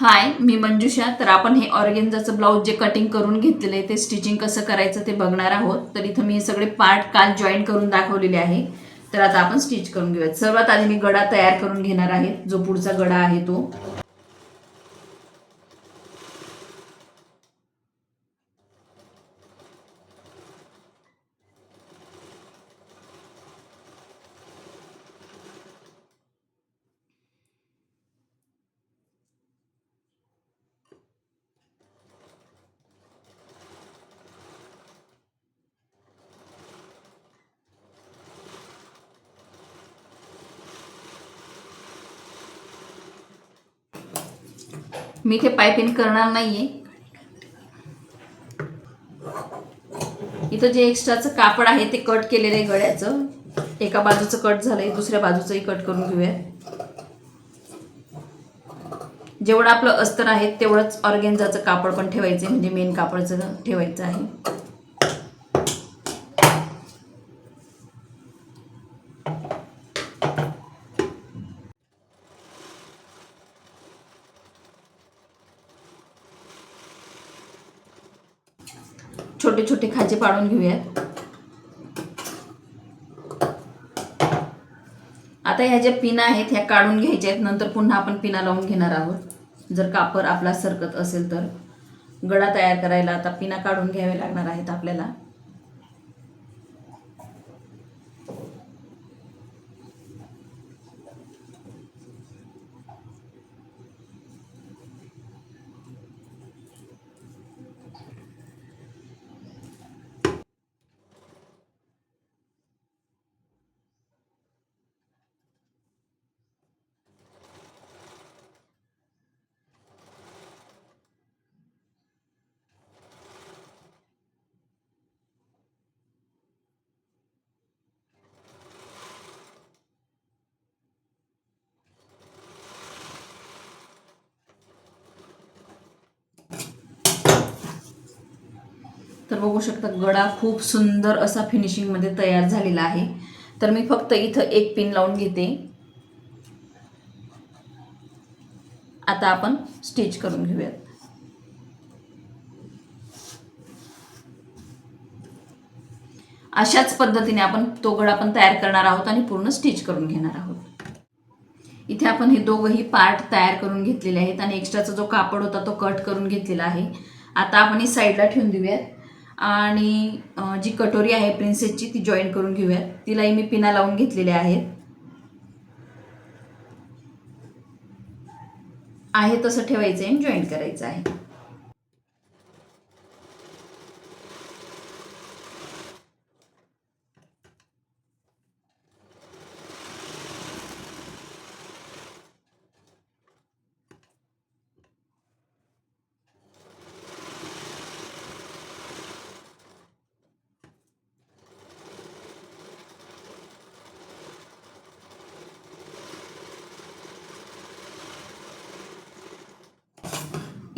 हाय मी मंजुषा. तर आपण हे ऑर्गेन्झाचं ब्लाऊज जे कटिंग करून घेतलेलं आहे ते स्टिचिंग कसं करायचं ते बघणार आहोत. तर इथं मी हे सगळे पार्ट काल जॉईन करून दाखवलेले आहे. तर आता आपण स्टिच करून घेऊयात. सर्वात आधी मी गडा तयार करून घेणार आहे जो पुढचा गडा आहे तो. मी इथे पायपिंग करणार नाही आहे इथं जे एक्स्ट्राचं कापड आहे ते कट केलेलं आहे गळ्याचं. एका बाजूचं कट झालंय दुसऱ्या बाजूचंही कट करून घेऊया. जेवढं आपलं अस्तर आहे तेवढंच ऑर्गेन्झाचं कापड पण ठेवायचं आहे म्हणजे मेन कापडचं ठेवायचं आहे. छोटे छोटे खाचे पाडून घेऊयात. आता ह्या ज्या पिना आहेत ह्या काढून घ्यायच्या आहेत. नंतर पुन्हा आपण पिना लावून घेणार आहोत. जर कापर आपला सरकत असेल तर. गडा तयार करायला आता पिना काढून घ्यावे लागणार आहेत आपल्याला. तर बघू शकता गडा खूप सुंदर असा फिनिशिंगमध्ये तयार झालेला आहे. तर मी फक्त इथं एक पिन लावून घेते. आता आपण स्टिच करून घेऊयात. अशाच पद्धतीने आपण तो गडा पण तयार करणार आहोत आणि पूर्ण स्टिच करून घेणार आहोत. इथे आपण हे दोघंही पार्ट तयार करून घेतलेले आहेत आणि एक्स्ट्राचा जो कापड होता तो कट करून घेतलेला आहे. आता आपण ही साईडला ठेवून देऊयात. आणि जी कटोरी आहे प्रिन्सेसची ती जॉईन करून घेऊयात. तिलाही मी पिना लावून घेतलेल्या आहेत. आहे तसं ठेवायचं आहे जॉईन करायचं आहे.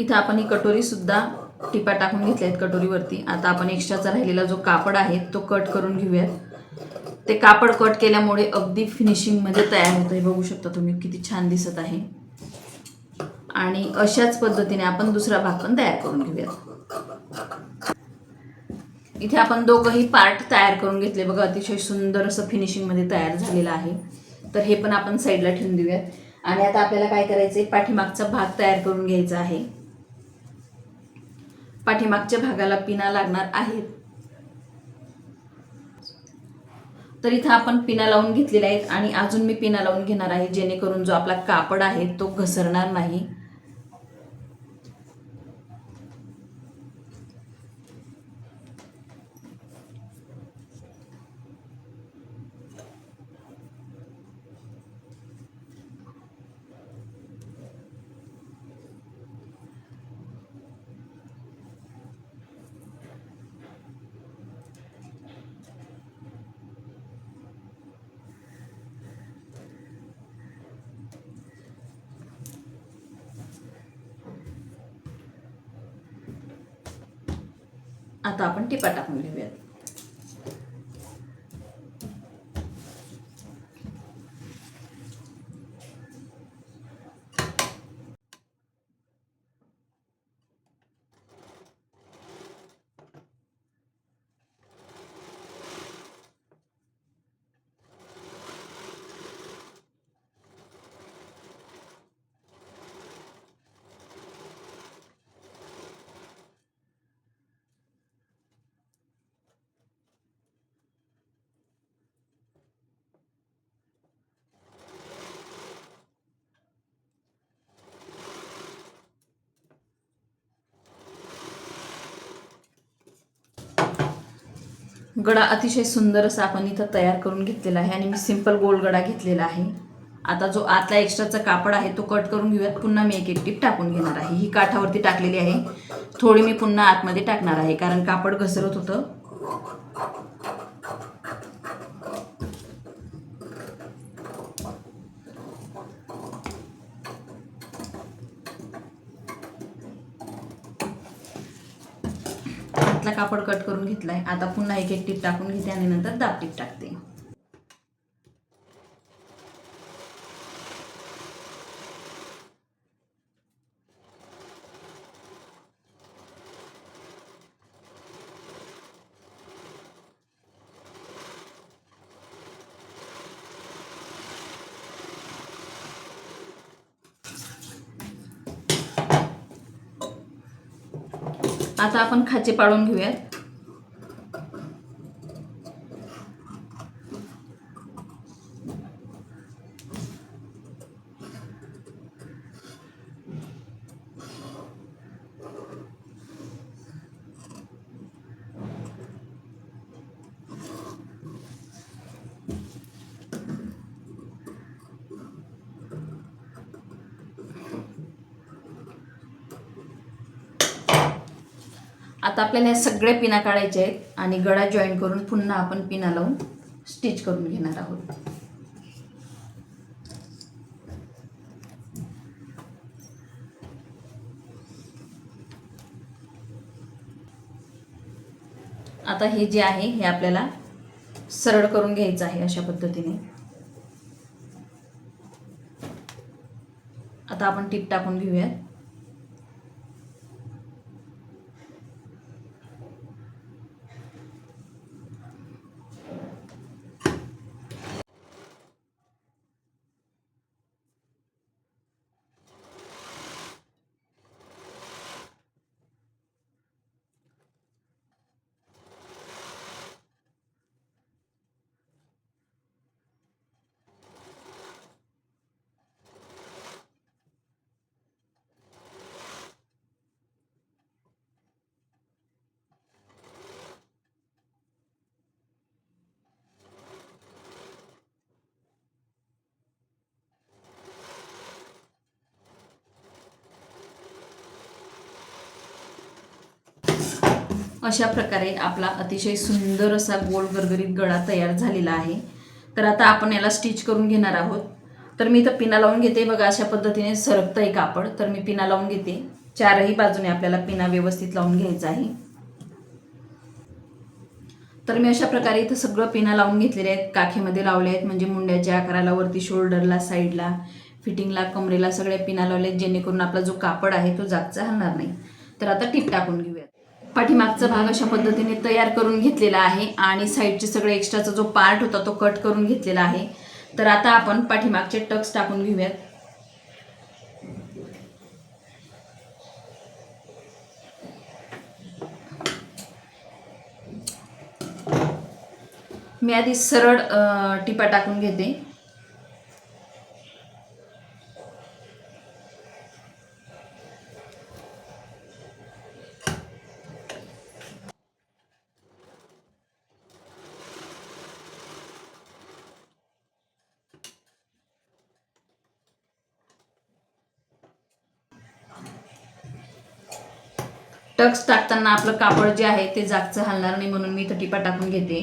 इथं आपण ही कटोरीसुद्धा टिपा टाकून घेतल्या आहेत कटोरीवरती. आता आपण एक्स्ट्राचा राहिलेला जो कापड आहे तो कट करून घेऊयात. ते कापड कट केल्यामुळे अगदी फिनिशिंगमध्ये म्हणजे तयार होतं. हे बघू शकता तुम्ही किती छान दिसत आहे. आणि अशाच पद्धतीने आपण दुसरा भाग पण तयार करून घेऊयात. इथे आपण दोघंही पार्ट तयार करून घेतले. बघा अतिशय सुंदर असं फिनिशिंगमध्ये तयार झालेलं आहे. तर हे पण आपण साईडला ठेवून देऊयात. आणि आता आपल्याला काय करायचं आहे पाठीमागचा भाग तयार करून घ्यायचा आहे. पाठीमागच्या भागाला पिना लागणार आहेत. तर इथं आपण पिना लावून घेतलेल्या आहेत आणि अजून मी पिना लावून घेणार आहे जेणेकरून जो आपला कापड आहे तो घसरणार नाही आता आपण टिपा टाकून घेऊयात गडा अतिशय सुंदर असा आपण इथं तयार करून घेतलेला आहे आणि मी सिंपल गोल गडा घेतलेला आहे. आता जो आतला एक्स्ट्राचा कापड आहे तो कट करून घेऊयात. पुन्हा मी एक एक टीप टाकून घेणार आहे. ही काठावरती टाकलेली आहे. थोडी मी पुन्हा आतमध्ये टाकणार आहे कारण कापड घसरत होतं. आतला कापड कट करून घेतलाय. आता पुन्हा एक एक टीप टाकून घेते आणि नंतर दाब टीप टाकते. आता आपण खाचे पाडून घेऊयात. आता आपल्याला ह्या सगळ्या पिना काढायच्या आहेत आणि गळा जॉईन करून पुन्हा आपण पिना लावून स्टिच करून घेणार आहोत. आता हे जे आहे हे आपल्याला सरळ करून घ्यायचं आहे अशा पद्धतीने. आता आपण टीप टाकून घेऊयात. अशा प्रकारे आपला अतिशय सुंदर असा गोल गरगरीत गळा तयार झालेला आहे. तर आता आपण याला स्टिच करून घेणार आहोत. तर मी इथं पिना लावून घेते. बघा अशा पद्धतीने सरकतं आहे कापड. तर मी पिना लावून घेते. चारही बाजूने आपल्याला पिना व्यवस्थित लावून घ्यायचा आहे. तर मी अशा प्रकारे इथं सगळं पिना लावून घेतलेले आहेत. काखेमध्ये लावले आहेत म्हणजे मुंड्याच्या आकाराला वरती शोल्डरला साईडला फिटिंगला कमरेला सगळ्या पिना लावले आहेत जेणेकरून आपला जो कापड आहे तो जागचा हलणार नाही. तर आता टीप टाकून घेऊया. पाठीमागचा भाग अशा पद्धतीने तयार करून घेतलेला आहे आणि साईडचे सगळे एक्स्ट्राचा जो पार्ट होता तो कट करून घेतलेला आहे. तर आता आपण पाठीमागचे टक्स टाकून घेऊयात. मी आधी सरळ टिपा टाकून घेते. टक्स टाकताना आपलं कापड जे आहे ते जागचं हलणार नाही म्हणून मी इथं टिपा टाकून घेते.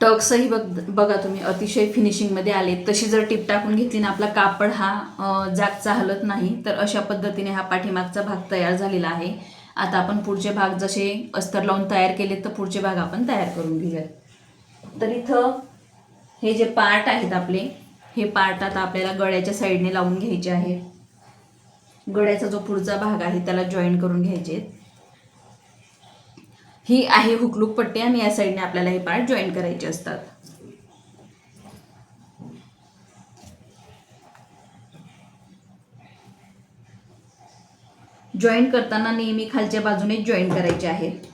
टक्सही बघ बघा तुम्ही. अतिशय फिनिशिंगमध्ये आले तशी जर टीप टाकून घेतली ना आपला कापड हा जागचा हलत नाही तर अशा पद्धतीने हा पाठीमागचा भाग तयार झालेला आहे. आता आपण पुढचे भाग जसे अस्तर लावून तयार केले तर पुढचे भाग आपण तयार करून घेऊयात. तर इथं हे जे पार्ट आहेत आपले हे पार्ट आता आपल्याला गळ्याच्या साईडने लावून घ्यायचे आहेत. गळ्याचा जो पुढचा भाग आहे त्याला जॉईन करून घ्यायचे आहेत. ही आहे हुकलूक पट्टी आणि या साईडने आपल्याला हे पार्ट जॉईन करायचे असतात. जॉईन करताना नेहमी खालच्या बाजूने जॉईन करायचे आहेत.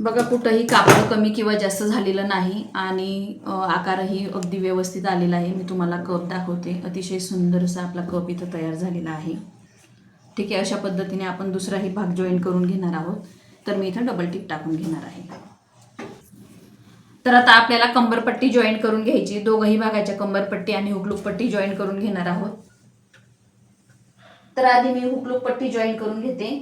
बघा कुठंही कापड कमी किंवा जास्त झालेलं नाही आणि आकारही अगदी व्यवस्थित आलेला आहे. मी तुम्हाला कप दाखवते. अतिशय सुंदर असा आपला कप इथं तयार झालेला आहे. ठीक आहे अशा पद्धतीने आपण दुसराही भाग जॉईन करून घेणार आहोत. तर मी इथं डबल टिप टाकून घेणार आहे. तर आता आपल्याला कंबरपट्टी जॉईन करून घ्यायची दोघही भागाच्या कंबरपट्टी आणि हुकलूक पट्टी जॉईन करून घेणार आहोत. तर आधी मी हुकलूक पट्टी जॉईन करून घेते.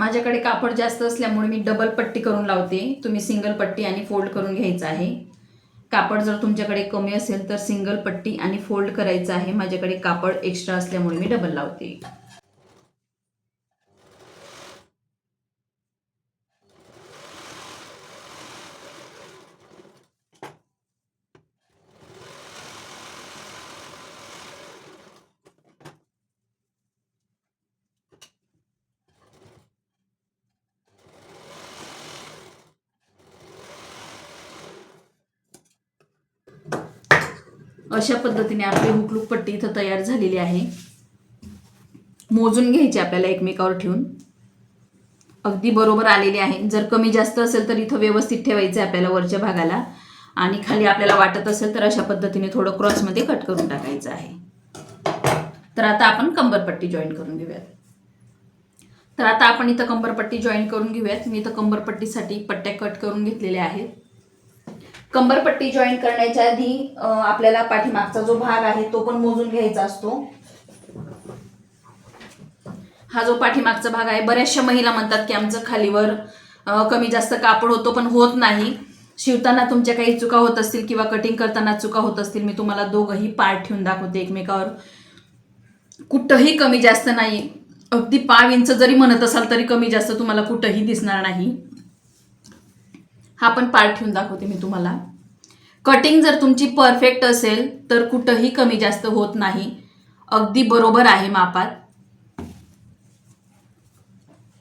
माझ्याकडे कापड जास्त असल्यामुळे मी डबल पट्टी करून लावते. तुम्ही सिंगल पट्टी आणि फोल्ड करून घ्यायचं आहे. कापड जर तुमच्याकडे कमी असेल तर सिंगल पट्टी आणि फोल्ड करायचं आहे. माझ्याकडे कापड एक्स्ट्रा असल्यामुळे मी डबल लावते. अशा पद्धतीने आपली हुकलूक पट्टी इथं तयार झालेली आहे. मोजून घ्यायची आपल्याला एकमेकावर ठेवून. अगदी बरोबर आलेली आहे. जर कमी जास्त असेल तर इथं व्यवस्थित ठेवायचं आहे आपल्याला वरच्या भागाला. आणि खाली आपल्याला वाटत असेल तर अशा पद्धतीने थोडं क्रॉसमध्ये कट करून टाकायचं आहे. तर आता आपण कंबरपट्टी जॉईन करून घेऊयात. तर आता आपण इथं कंबरपट्टी जॉईन करून घेऊयात. मी इथं कंबरपट्टीसाठी पट्ट्या कट करून घेतलेल्या आहेत. कंबरपट्टी जॉईन करण्याच्या आधी आपल्याला पाठीमागचा जो भाग आहे तो पण मोजून घ्यायचा असतो. हा जो पाठीमागचा भाग आहे बऱ्याचशा महिला म्हणतात की आमचं खालीवर कमी जास्त कापड होतो पण होत नाही. शिवताना तुमच्या काही चुका होत असतील किंवा कटिंग करताना चुका होत असतील मी तुम्हाला दोघंही पार्ट ठेवून दाखवते एकमेकावर. कुठंही कमी जास्त नाही अगदी पाव इंच जरी म्हणत असाल तरी कमी जास्त तुम्हाला कुठंही दिसणार नाही. हा पण पार्ट ठेवून दाखवते मी तुम्हाला. कटिंग जर तुमची परफेक्ट असेल तर कुठंही कमी जास्त होत नाही. अगदी बरोबर आहे मापात.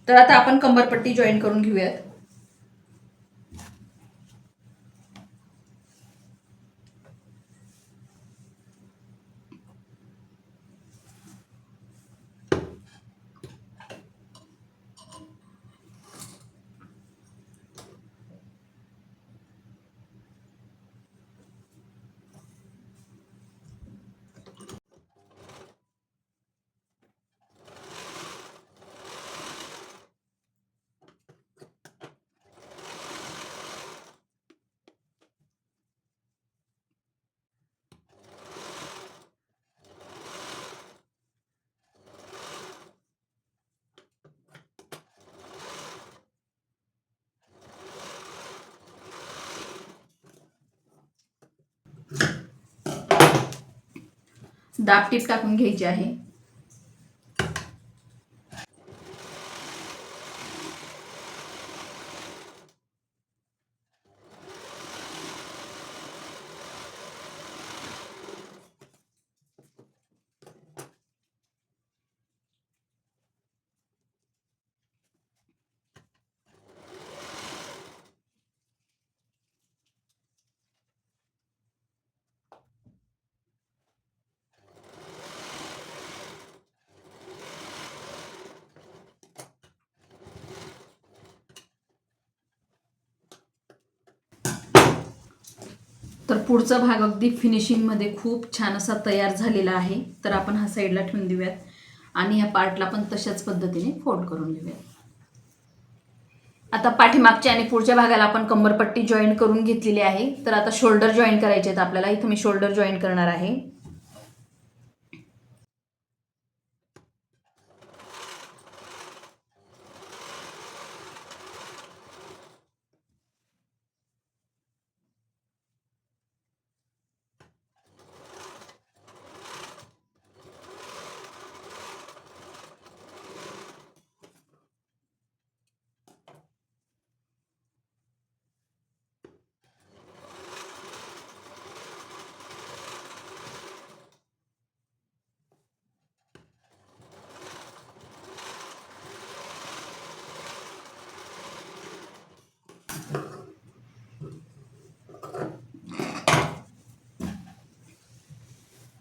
तर आता आपण कंबरपट्टी जॉईन करून घेऊयात. दाब टीप टाकून घ्यायची आहे तर पुढचा भाग अगदी फिनिशिंगमध्ये खूप छान असा तयार झालेला आहे. तर आपण हा साईडला ठेवून देऊयात. आणि ह्या पार्टला पण तशाच पद्धतीने फोल्ड करून घेऊयात. आता पाठीमागच्या आणि पुढच्या भागाला आपण कंबरपट्टी जॉईन करून घेतलेली आहे. तर आता शोल्डर जॉईन करायचे आहेत आपल्याला. इथं मी शोल्डर जॉईन करणार आहे.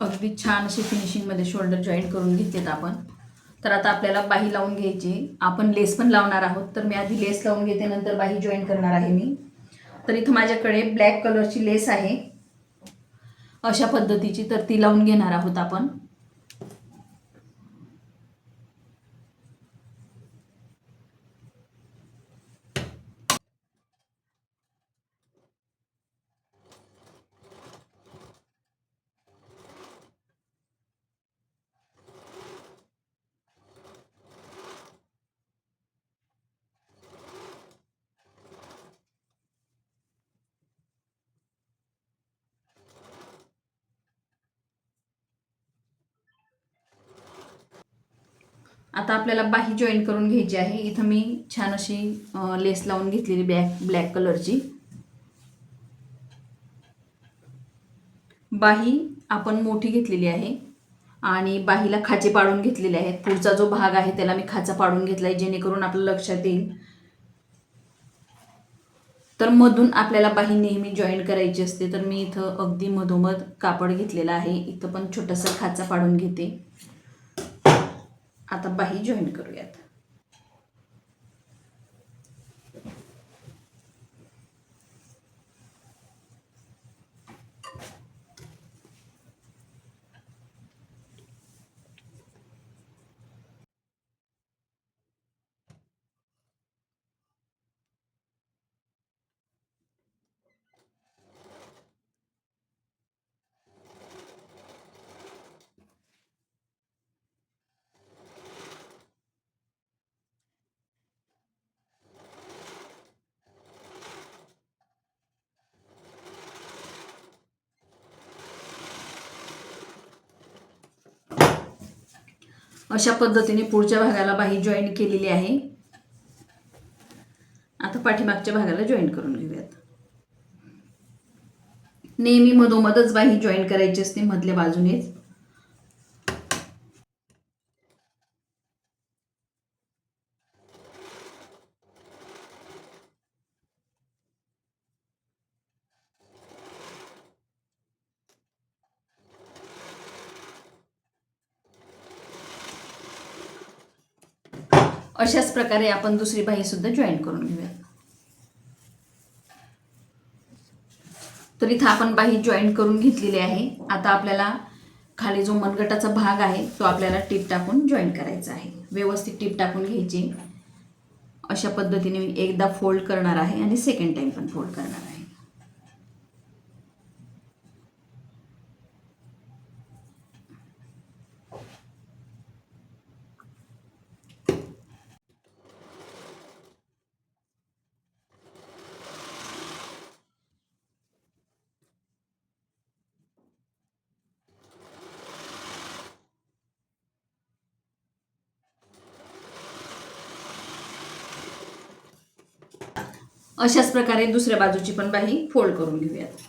अगदी छान अशी फिनिशिंगमध्ये शोल्डर जॉईंट करून घेतलेत आपण. तर आता आपल्याला बाही लावून घ्यायची. आपण लेस पण लावणार आहोत. तर मी आधी लेस लावून घेते नंतर बाही जॉईन करणार आहे मी. तर इथं माझ्याकडे ब्लॅक कलरची लेस आहे. अशा पद्धतीची तर ती लावून घेणार आहोत आपण. आता आपल्याला बाही जॉईन करून घ्यायची आहे. इथं मी छान अशी लेस लावून घेतलेली ब्लॅक ब्लॅक कलरची बाही आपण मोठी घेतलेली आहे आणि बाहीला खाचे पाडून घेतलेले आहेत. पुढचा जो भाग आहे त्याला मी खाचा पाडून घेतला आहे जेणेकरून आपल्या लक्षात येईल. तर मधून आपल्याला बाही नेहमी जॉईन करायची असते तर मी इथं अगदी मधोमध कापड घेतलेलं आहे. इथं पण छोटासा खाचा पाडून घेते. आता बाही जॉईन करूयात. अशा पद्धतीने पुढच्या भागाला बाही जॉईन केलेली आहे. आता पाठीमागच्या भागाला जॉईन करून घेऊयात. नेहमी मधोमधच बाही जॉईन करायची असते मधल्या बाजूनेच. अशाच प्रकारे आपण दुसरी बाहीसुद्धा जॉईन करून घेऊया. तर इथं आपण बाही जॉईन करून घेतलेली आहे. आता आपल्याला खाली जो मनगटाचा भाग आहे तो आपल्याला टीप टाकून जॉईन करायचा आहे. व्यवस्थित टीप टाकून घ्यायची. अशा पद्धतीने मी एकदा फोल्ड करणार आहे आणि सेकंड टाईम पण फोल्ड करणार आहे. अशाच प्रकारे दुसऱ्या बाजूची पण बाही फोल्ड करून घेऊयात.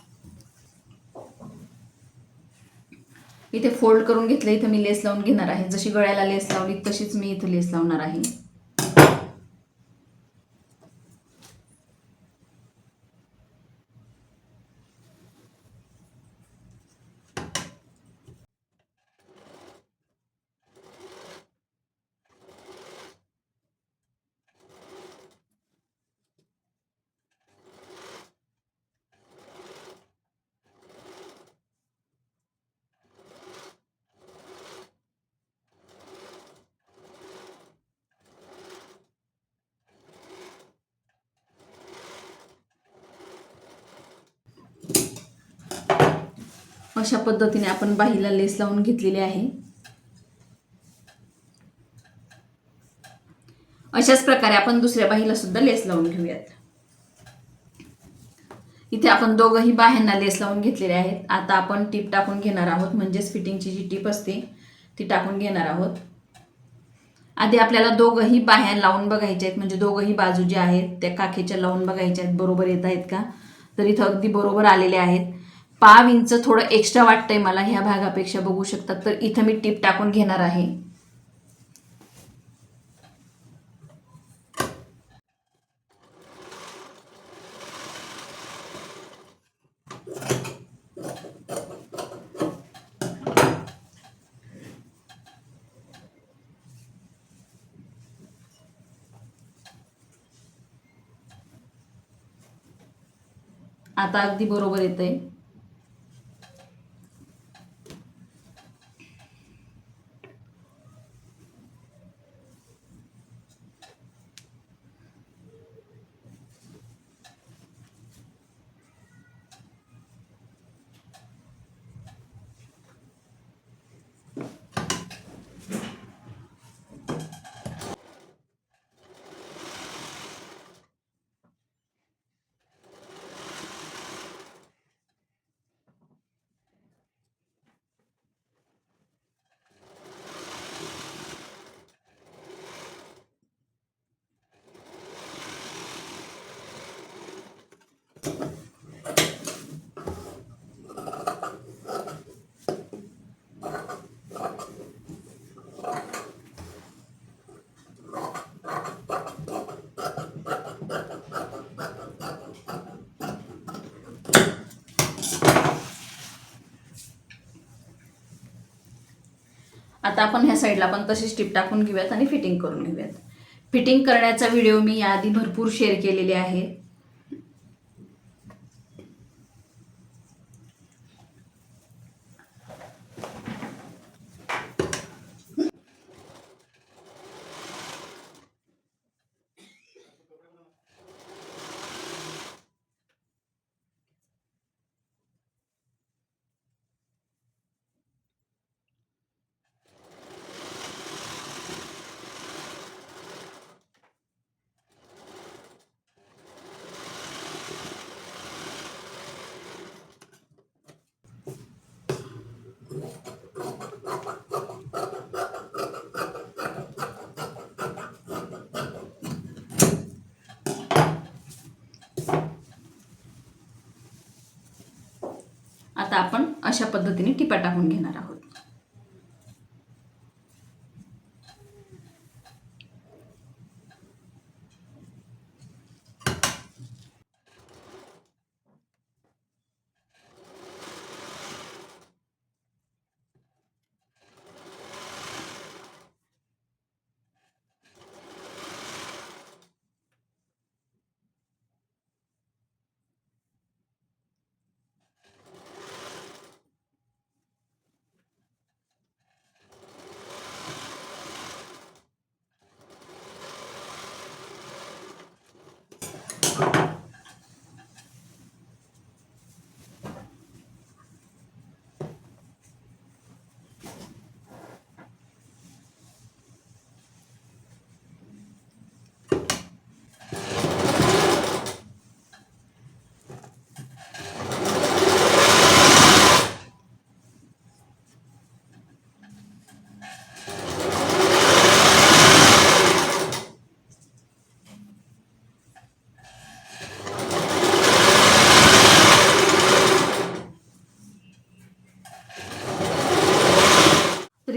इथे फोल्ड करून घेतलं इथं मी लेस लावून घेणार आहे. जशी गळ्याला लेस लावली तशीच मी इथं लेस लावणार आहे. अशा पद्धतीने आपण बाहीला लेस लावून घेतलेली आहे. अशाच प्रकारे आपण दुसऱ्या बाहीला सुद्धा लेस लावून घेऊयात. इथे आपण दोघंही बाह्यांना लेस लावून घेतलेले आहेत. आता आपण टीप टाकून घेणार आहोत म्हणजेच फिटिंगची जी टीप असते ती टाकून घेणार आहोत. आधी आपल्याला दोघंही बाह्या लावून बघायच्या आहेत म्हणजे दोघंही बाजू ज्या आहेत त्या काखेच्या लावून बघायच्या आहेत बरोबर येत आहेत का? तर इथं अगदी बरोबर आलेले आहेत. पाव इंच थोडं एक्स्ट्रा वाटतंय मला ह्या भागापेक्षा बघू शकतात. तर इथं मी टीप टाकून घेणार आहे. आता अगदी बरोबर येत आहे आता आपण ह्या साईडला पण तशीच स्टिप टाकून घेऊयात आणि फिटिंग करून घेऊयात. फिटिंग करण्याचा व्हिडिओ मी याआधी भरपूर शेअर केलेले आहे. आता आपण अशा पद्धतीने टिपा टाकून घेणार आहोत.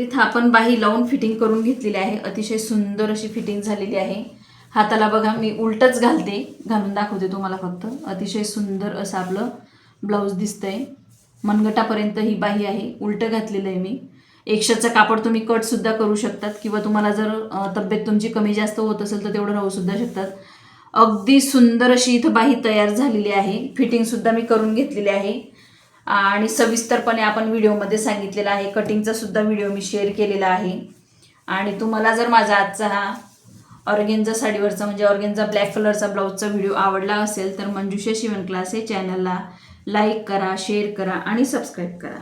इथं आपण बाही लावून फिटिंग करून घेतलेली आहे. अतिशय सुंदर अशी फिटिंग झालेली आहे. हाताला बघा मी उलटच घालते. घालून दाखवते तुम्हाला फक्त. अतिशय सुंदर असं आपलं ब्लाऊज दिसतंय. मनगटापर्यंत ही बाही आहे. उलटं घातलेलं आहे मी. एकशेचं कापड तुम्ही कटसुद्धा करू शकतात किंवा तुम्हाला जर तब्येत तुमची कमी जास्त होत असेल तर तेवढं राहूसुद्धा शकतात. अगदी सुंदर अशी इथं बाही तयार झालेली आहे. फिटिंगसुद्धा मी करून घेतलेली आहे. आणि सविस्तरपणे आपण व्हिडिओमध्ये सांगितलेलं आहे. कटिंगचा सुद्धा व्हिडिओ मी शेअर केलेला आहे. आणि तुम्हाला जर माझा आजचा हा ऑर्गेनचा साडीवरचा म्हणजे ऑर्गेनचा ब्लॅक कलरचा ब्लाऊजचा व्हिडिओ आवडला असेल तर मंजुषा शिवण क्लास हे चॅनलला लाईक करा शेअर करा आणि सबस्क्राईब करा.